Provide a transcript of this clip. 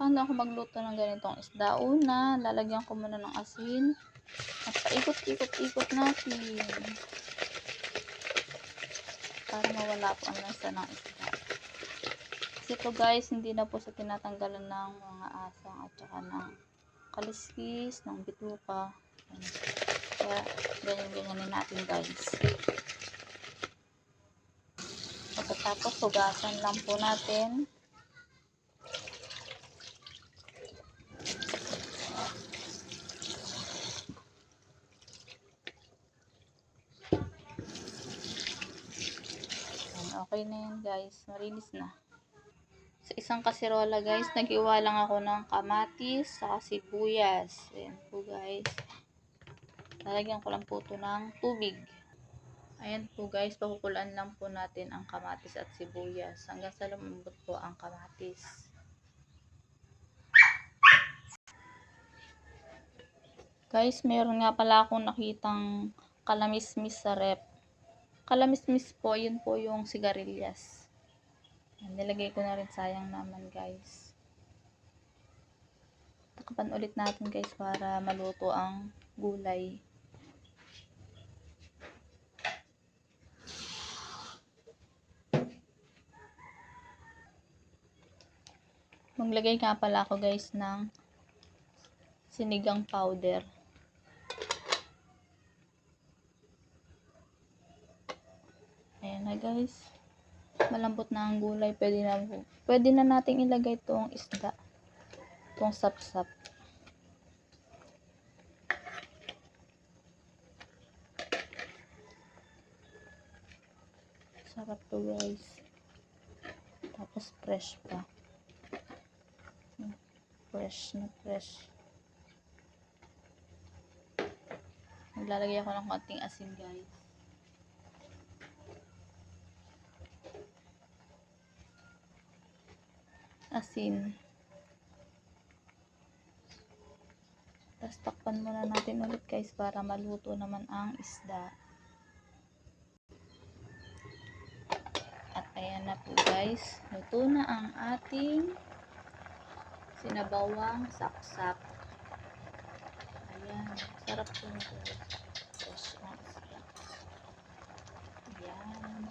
Paano ako magluto ng ganitong isda? Una, lalagyan ko muna ng asin. At paikot-ikot-ikot natin. Para mawala po ang lasa ng isda. Kasi ito guys, hindi na po sa tinatanggalan ng mga asang at saka ng kaliskis, ng bituka. Kaya, ganyan-ganyanin natin guys. Pagkatapos, hugasan lang po natin. Okay na yan guys. Marinis na. Sa isang kasirola guys, nag-iwa lang ako ng kamatis saka sibuyas. Ayan po guys. Lalagyan ko lang po ito ng tubig. Ayan po guys, pakukulan lang po natin ang kamatis at sibuyas hanggang sa lumambot po ang kamatis. Guys, meron nga pala akong nakitang kalamismis sa rep. Kalamismis po, yun po yung sigarilyas. Nilagay ko na rin sayang naman guys. Takapan ulit natin guys para maluto ang gulay. Maglagay nga pala ako guys ng sinigang powder. Ayan na guys. Malambot na ang gulay. Pwede na, pwede na nating ilagay itong isda. Itong sapsap. Sarap to guys. Tapos fresh pa. Fresh na fresh. Maglalagay ako ng konting asin guys. Asin. Tapos takpan muna natin ulit guys para maluto naman ang isda. At ayan na po guys. Luto na ang ating sinabawang saksak. Ayan. Sarap po nito. Fresh na isda. Ayan.